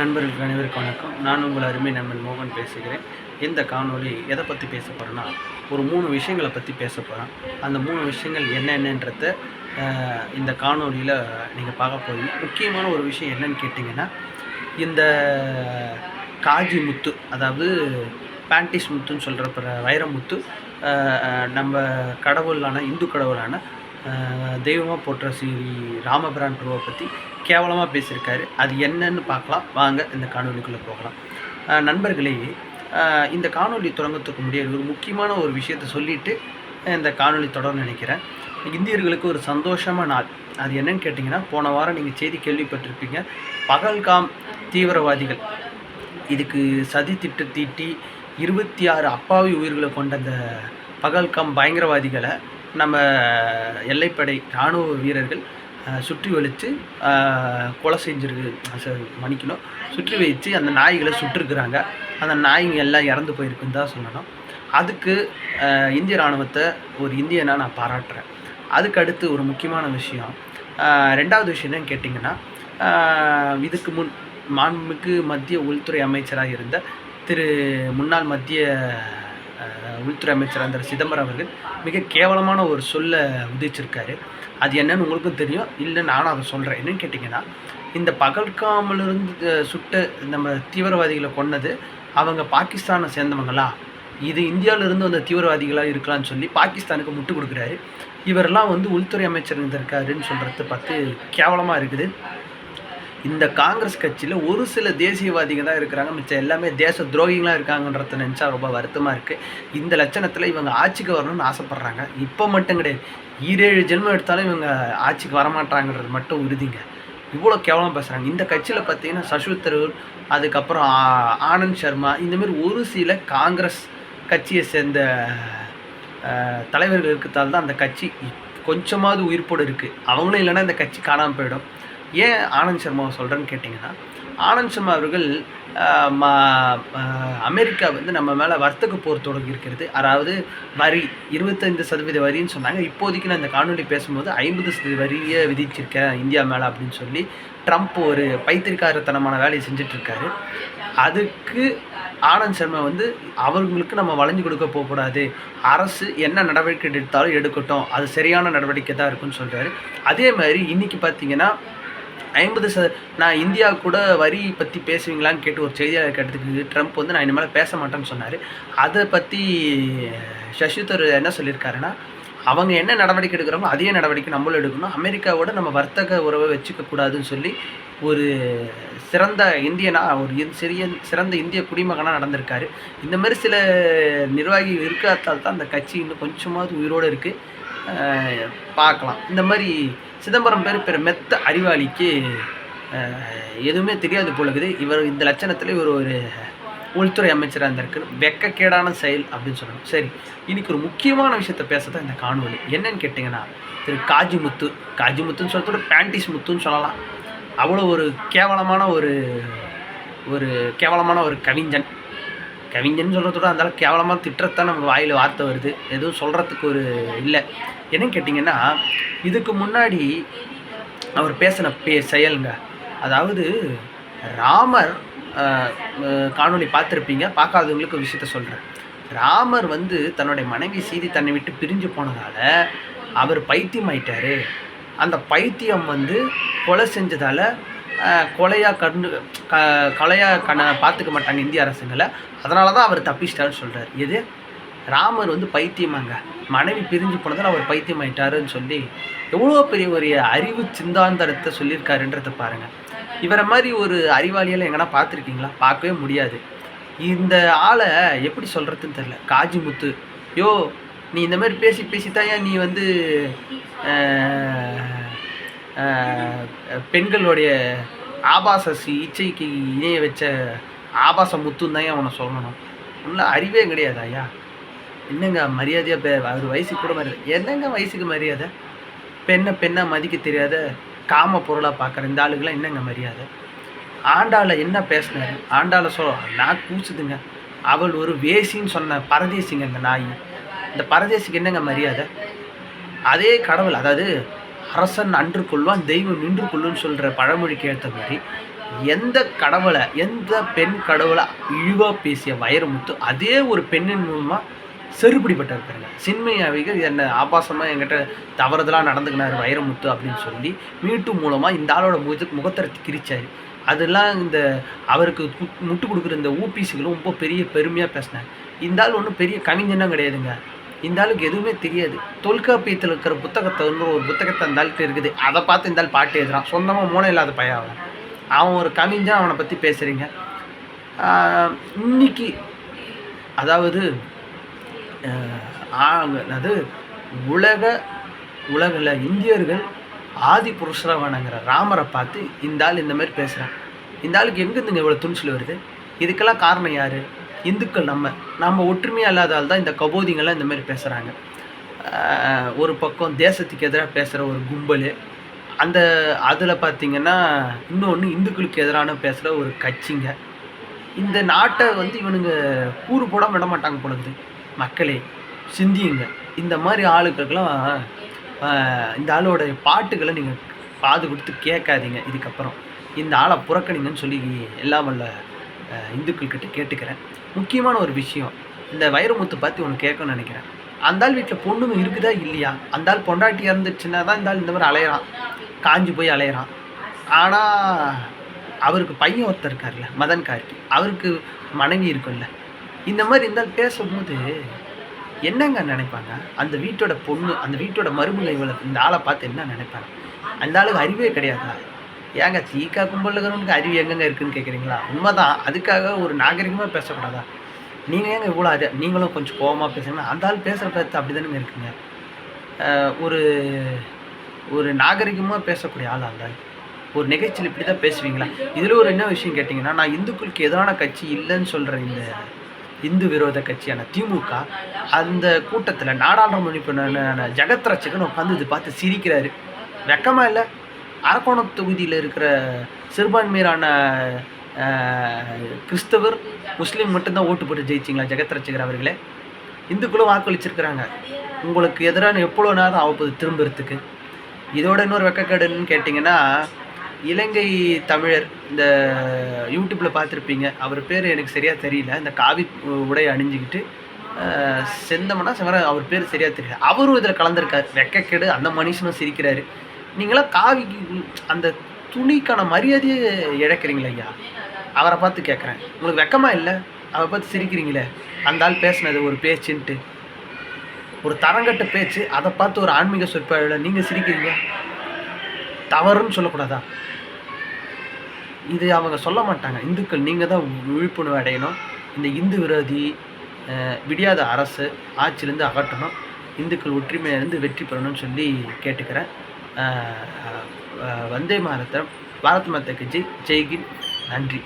நண்பர்களுக்கு அனைவருக்கும் வணக்கம். நான் உங்கள் அருமை நண்பன் மோகன் பேசுகிறேன். இந்த காணொலி எதை பற்றி பேச போகிறேன்னா ஒரு மூணு விஷயங்களை பற்றி பேச போகிறேன் அந்த மூணு விஷயங்கள் என்னென்னன்றத இந்த காணொளியில் நீங்கள் பார்க்க போகிறீங்க முக்கியமான ஒரு விஷயம் என்னன்னு கேட்டிங்கன்னா இந்த காஜி முத்து அதாவது பேண்டிஸ் முத்துன்னு சொல்கிற வைரமுத்து நம்ம கடவுளான இந்து கடவுளான தெய்வமாக போற்ற ஸ்ரீ ராமபிரான் பிரபுவை பற்றி கேவலமாக பேசியிருக்காரு. அது என்னன்னு பார்க்கலாம். வாங்க இந்த காணொலிக்குள்ளே போகலாம். நண்பர்களே இந்த காணொளி தொடங்கத்துக்கு முடியாது ஒரு முக்கியமான ஒரு விஷயத்தை சொல்லிட்டு இந்த காணொலி தொடர நினைக்கிறேன். இந்தியர்களுக்கு ஒரு சந்தோஷமான நாள். அது என்னன்னு கேட்டிங்கன்னா போன வாரம் நீங்கள் செய்தி கேள்விப்பட்டிருப்பீங்க. பகல்காம் தீவிரவாதிகள். இதுக்கு சதி திட்டு தீட்டி இருபத்தி ஆறு அப்பாவி உயிர்களை கொண்ட அந்த பகல்காம் பயங்கரவாதிகளை நம்ம எல்லைப்படை இராணுவ வீரர்கள் சுற்றி வலித்து கொலை செஞ்சிருக்கு மணிக்கணும் மன்னிக்கணும். சுற்றி வச்சு அந்த நாய்களை சுட்டிருக்கிறாங்க. அந்த நாய்ங்க எல்லாம் இறந்து போயிருக்குன்னு தான் சொல்லணும். அதுக்கு இந்திய இராணுவத்தை ஒரு இந்தியனா நான் பாராட்டுறேன். அதுக்கு அடுத்து ஒரு முக்கியமான விஷயம். ரெண்டாவது விஷயம் என்னன்னு கேட்டிங்கன்னா இதுக்கு முன் மாண்புமிகு மத்திய உள்துறை அமைச்சராக இருந்த திரு முன்னாள் மத்திய உள்துறை அமைச்சர் அந்த சிதம்பரம் அவர்கள் மிக கேவலமான ஒரு சொல்லை உதிச்சிருக்காரு. அது என்னன்னு உங்களுக்கும் தெரியும். இல்லை நானும் அதை சொல்கிறேன் என்னன்னு கேட்டிங்கன்னா இந்த பகல்காமலிருந்து சுட்ட நம்ம தீவிரவாதிகளை கொன்னது அவங்க பாகிஸ்தானை சேர்ந்தவங்களா? இது இந்தியாவிலிருந்து வந்த தீவிரவாதிகளாக இருக்கலாம்னு சொல்லி பாகிஸ்தானுக்கு முட்டு கொடுக்குறாரு. இவரெல்லாம் வந்து உள்துறை அமைச்சர் இருந்திருக்காருன்னு சொல்கிறது பார்த்து கேவலமாக இருக்குது. இந்த காங்கிரஸ் கட்சியில் ஒரு சில தேசியவாதிங்க தான் இருக்கிறாங்க மிச்சம் எல்லாமே தேச துரோகிகளாக இருக்காங்கன்றத நினச்சா ரொம்ப வருத்தமாக இருக்குது இந்த லட்சணத்தில் இவங்க ஆட்சிக்கு வரணும்னு ஆசைப்பட்றாங்க. இப்போ மட்டும் கிடையாது. ஈரேழு ஜென்மம் எடுத்தாலும் இவங்க ஆட்சிக்கு வரமாட்டாங்கன்றது மட்டும் உறுதிங்க. இவ்வளோ கேவலம் பேசுகிறாங்க இந்த கட்சியில் பார்த்தீங்கன்னா சஷ்வத் தரூர் அதுக்கப்புறம் ஆ- ஆனந்த் சர்மா இந்தமாரி ஒரு சில காங்கிரஸ் கட்சியை சேர்ந்த தலைவர்கள் இருக்கிறதால தான் அந்த கட்சி கொஞ்சமாவது உயிர்ப்போடு இருக்குது அவங்களும் இல்லைன்னா இந்த கட்சி காணாமல் போயிடும். ஏன் ஆனந்த் சர்மாவை சொல்கிறேன்னு கேட்டிங்கன்னா ஆனந்த் சர்மா அவர்கள் அமெரிக்கா வந்து நம்ம மேலே வர்த்தக போர் தொடங்கியிருக்கிறது அதாவது வரி இருபத்தைந்து சதவீத வரின்னு சொன்னாங்க. இப்போதைக்கு நான் இந்த காணொலி பேசும்போது ஐம்பது சதவீத வரியை விதிச்சிருக்கேன் இந்தியா மேலே அப்படின்னு சொல்லி ட்ரம்ப் ஒரு பைத்தியக்காரத்தனமான வேலையை செஞ்சிட்ருக்காரு. அதுக்கு ஆனந்த் சர்மா வந்து அவங்களுக்கு நம்ம வளைஞ்சு கொடுக்க போகக்கூடாது. அரசு என்ன நடவடிக்கை எடுத்தாலும் எடுக்கட்டும். அது சரியான நடவடிக்கை தான் இருக்குன்னு சொல்கிறாரு அதே மாதிரி இன்றைக்கி பார்த்தீங்கன்னா ஐம்பது ச நான் இந்தியா கூட வரி பற்றி பேசுவீங்களான்னு கேட்டு ஒரு செய்தியாளர் கேட்டதுக்கு ட்ரம்ப் வந்து நான் இனிமேல் பேச மாட்டேன்னு சொன்னார். அதை பற்றி சசி தரூர் என்ன சொல்லியிருக்காருன்னா அவங்க என்ன நடவடிக்கை எடுக்கிறாங்களோ அதே நடவடிக்கை நம்மளும் எடுக்கணும். அமெரிக்காவோட நம்ம வர்த்தக உறவை வச்சுக்கக்கூடாதுன்னு சொல்லி ஒரு சிறந்த இந்தியனாக ஒரு சிறிய சிறந்த இந்திய குடிமகனாக நடந்திருக்காரு. இந்த மாதிரி சில நிர்வாகிகள் இருக்காதால் தான் அந்த கட்சி இன்னும் கொஞ்சமாவது உயிரோடு இருக்குது பார்க்கலாம். இந்த மாதிரி சிதம்பரம் பேர் பெரு மெத்த அறிவாளிக்கு எதுவுமே தெரியாது போல இருக்குது இவர் இந்த லட்சணத்தில் இவர் ஒரு உள்துறை அமைச்சராக இருந்திருக்கு வெக்கக்கேடான செயல் அப்படின்னு சொல்லணும். சரி இன்னைக்கு ஒரு முக்கியமான விஷயத்த பேசத்தான் இந்த காணொலி என்னன்னு கேட்டிங்கன்னா திரு காஜி முத்து. காஜி முத்துன்னு சொல்றதோட பேண்டிஸ் முத்துன்னு சொல்லலாம். அவ்வளோ ஒரு கேவலமான ஒரு ஒரு கேவலமான ஒரு கவிஞன். கவிஞன் சொல்கிறதோட அந்த அளவுக்கு கேவலமாக திட்டத்தான் நமக்கு வாயில் வார்த்தை வருது. எதுவும் சொல்கிறதுக்கு ஒரு இல்லை. என்னன்னு கேட்டிங்கன்னா இதுக்கு முன்னாடி அவர் பேசின பே செயலுங்க. அதாவது ராமர் காணொலி காணொளி பார்த்துருப்பீங்க. பார்க்காதவங்களுக்கு விஷயத்த சொல்கிறேன் ராமர் வந்து தன்னுடைய மனைவி சீதி தன்னை விட்டு பிரிஞ்சு போனதால் அவர் பைத்தியம் ஆயிட்டார் அந்த பைத்தியம் வந்து கொலை செஞ்சதால் கொலையாக கண்டு க கொலையாக கண்ண பார்த்துக்க மாட்டாங்க இந்திய அரசுங்களை. அதனால தான் அவர் தப்பிச்சிட்டாருன்னு சொல்கிறார் எது? ராமர் வந்து பைத்தியமாங்க. மனைவி பிரிஞ்சு போனதால் அவர் பைத்தியமாயிட்டாருன்னு சொல்லி எவ்வளோ பெரிய ஒரு அறிவு சிந்தாந்தரத்தை சொல்லியிருக்காருன்றதை பாருங்கள் இவரை மாதிரி ஒரு அறிவாளியெல்லாம் எங்கன்னா பார்த்துருக்கீங்களா? பார்க்கவே முடியாது. இந்த ஆளை எப்படி சொல்கிறதுன்னு தெரில காஜி முத்து யோ நீ இந்த மாதிரி பேசி பேசி நீ வந்து பெண்களுடைய ஆபாச சி- இச்சைக்கு இணைய வச்ச ஆபாச முத்துன்னு தான் அவனை சொல்லணும். ஒன்றும் அறிவே கிடையாது ஐயா. என்னங்க மரியாதையாக பே அவர் வயசுக்கு கூட மரியாதை என்னங்க வயசுக்கு மரியாதை? பெண்ணை பெண்ணை மதிக்க தெரியாத காம பொருளாக பார்க்குற இந்த ஆளுக்கெல்லாம் என்னங்க மரியாதை? ஆண்டாளை என்ன பேசினாரு? ஆண்டாளை சொல் நான் கூச்சுதுங்க அவள் ஒரு வேசின்னு சொன்ன பரதேசிங்க இந்த நாய். இந்த பரதேசிக்கு என்னங்க மரியாதை? அதே கடவுள் அதாவது அரசன் அன்று கொள்வான் தெய்வம் நின்று கொள்ளுன்னு சொல்கிற பழமொழிக்கு ஏற்ற மாதிரி எந்த கடவுளை எந்த பெண் கடவுளை இழிவாக பேசிய வைரமுத்து அதே ஒரு பெண்ணின் மூலமாக செருப்பிடிப்பட்டு சின்மை சின்மையாவிகள் என்ன ஆபாசமாக என்கிட்ட தவறுதலாக நடந்துக்கினார் வைரமுத்து அப்படின்னு சொல்லி மீட்டு மூலமாக இந்த ஆளோட முக முகத்தரை கிரிச்சார். அதெல்லாம் இந்த அவருக்கு முட்டு கொடுக்குற இந்த ஊபிசிகளும் ரொம்ப பெரிய பெருமையாக பேசினாங்க. இந்த ஆள் ஒன்றும் பெரிய கவிஞனும் கிடையாதுங்க. இந்த ஆளுக்கு எதுவுமே தெரியாது. தொல்காப்பியத்தில் இருக்கிற புத்தகத்தை வந்து ஒரு புத்தகத்தை அந்த ஆளுக்கு இருக்குது. அதை பார்த்து இந்த ஆள் பாட்டு எழுதுறான். சொந்தமாக மூளை இல்லாத பையன் அவன். அவன் ஒரு கவிஞன் அவனை பற்றி பேசுகிறீங்க இன்னைக்கு அதாவது ஆஹ், அது உலக உலகில் இந்தியர்கள் ஆதி புருஷராக வணங்குற ராமரை பார்த்து இந்த ஆள் இந்த மாதிரி பேசுகிறான் இந்த ஆளுக்கு எங்கேருந்துங்க இவ்வளோ துணிச்சல் வருது? இதுக்கெல்லாம் காரணம் யார்? இந்துக்கள் நம்ம நம்ம ஒற்றுமையாக இல்லாதால் தான் இந்த கபோதிங்கெல்லாம் இந்த மாதிரி பேசுகிறாங்க ஒரு பக்கம் தேசத்துக்கு எதிராக பேசுகிற ஒரு கும்பல் அந்த அதில் பார்த்தீங்கன்னா இன்னொன்று இந்துக்களுக்கு எதிரான பேசுகிற ஒரு கட்சிங்க. இந்த நாட்டை வந்து இவனுங்க கூறு போட விட மாட்டாங்க பொழுது மக்களே சிந்தியுங்க. இந்த மாதிரி ஆளுகளுக்கெல்லாம் இந்த ஆளோட பாட்டுகளை நீங்கள் காது கொடுத்து கேட்காதீங்க. இதுக்கப்புறம் இந்த ஆளை புறக்கணிங்கன்னு சொல்லி எல்லாம் வல்ல இந்துக்கள்கிட்ட கேட்டுக்கிறேன். முக்கியமான ஒரு விஷயம் இந்த வைரமுத்து பற்றி ஒன்று கேட்கணும்னு நினைக்கிறேன். அந்தாள் வீட்டில் பொண்ணுங்க இருக்குதா இல்லையா? அந்தாள் பொண்டாட்டி இறந்துச்சுன்னா தான் இந்த இந்த மாதிரி அலையிறான். காஞ்சி போய் அலையிறான். ஆனால் அவருக்கு பையன் ஒருத்தர் இருக்கார்ல மதன் கார்கி அவருக்கு மனைவி இருக்கும்ல. இந்த மாதிரி இருந்தால் பேசும்போது என்னங்க நினைப்பாங்க? அந்த வீட்டோட பொண்ணு அந்த வீட்டோட மருமலை இவளை இந்த ஆளை பார்த்து என்ன நினைப்பாங்க? அந்த ஆளுக்கு அறிவே கிடையாதா? ஏங்க தீக்கா கும்பலுக்கு அறிவு எங்கெங்க இருக்குன்னு கேட்குறீங்களா உண்மைதான். அதுக்காக ஒரு நாகரிகமாக பேசக்கூடாதா? நீங்கள் ஏங்க இவ்வளோ அது நீங்களும் கொஞ்சம் கோவமாக பேசுங்கன்னா அந்த ஆள் பேசுகிற பார்த்து அப்படி தானே இருக்குங்க ஒரு ஒரு நாகரிகமாக பேசக்கூடிய ஆள் அந்த ஆள் ஒரு நிகழ்ச்சியில் இப்படி தான் பேசுவீங்களா? இதில் ஒரு என்ன விஷயம் கேட்டிங்கன்னா நான் இந்துக்களுக்கு எதிரான கட்சி இல்லைன்னு சொல்கிற இந்த இந்து விரோத கட்சியான திமுக அந்த கூட்டத்தில் நாடாளுமன்ற உறுப்பினரான ஜெகத் ரட்சகன் உட்காந்து இது பார்த்து சிரிக்கிறாரு. வெக்கமாக இல்லை? அரக்கோணம் தொகுதியில் இருக்கிற சிறுபான்மையரான கிறிஸ்தவர் முஸ்லீம் மட்டும்தான் ஓட்டு போட்டு ஜெயிச்சிங்களா? ஜெகத் ரட்சகர் அவர்களே. இந்துக்களும் வாக்களிச்சிருக்கிறாங்க. உங்களுக்கு எதிரான எவ்வளோ நேரம் ஆகப்போகுது திரும்புறதுக்கு. இதோட இன்னொரு வெக்கக்கேடுன்னு கேட்டிங்கன்னா இலங்கை தமிழர் இந்த யூடியூப்பில் பார்த்துருப்பீங்க. அவர் பேர் எனக்கு சரியாக தெரியல. இந்த காவி உடை அணிஞ்சிக்கிட்டு செந்தமனா சிவரா அவர் பேர் சரியாக தெரியல. அவரும் இதில் கலந்துருக்கார். வெக்கக்கேடு அந்த மனுஷனும் சிரிக்கிறாரு. நீங்களாம் காவிக்கு அந்த துணிக்கான மரியாதையை இழக்கிறீங்களே ஐயா. அவரை பார்த்து கேட்குறேன் உங்களுக்கு வெக்கமாக இல்லை? அவரை பார்த்து சிரிக்கிறீங்களே? அந்த ஆள் பேசினது ஒரு பேச்சுன்ட்டு. ஒரு தரங்கட்ட பேச்சு அதை பார்த்து ஒரு ஆன்மீக சொற்பாடில் நீங்கள் சிரிக்கிறீங்க? தவறுன்னு சொல்லக்கூடாதா? இது அவங்க சொல்ல மாட்டாங்க. இந்துக்கள் நீங்கள் தான் விழிப்புணர்வு அடையணும். இந்த இந்து விரோதி விடியாத அரசு ஆட்சியிலேருந்து அகற்றணும். இந்துக்கள் ஒற்றுமையிலேருந்து வெற்றி பெறணும்னு சொல்லி கேட்டுக்கிறேன். வந்தே மாதத்தம் பாரத் மாதாக்கு ஜெய் ஜெய்கின் நன்றி.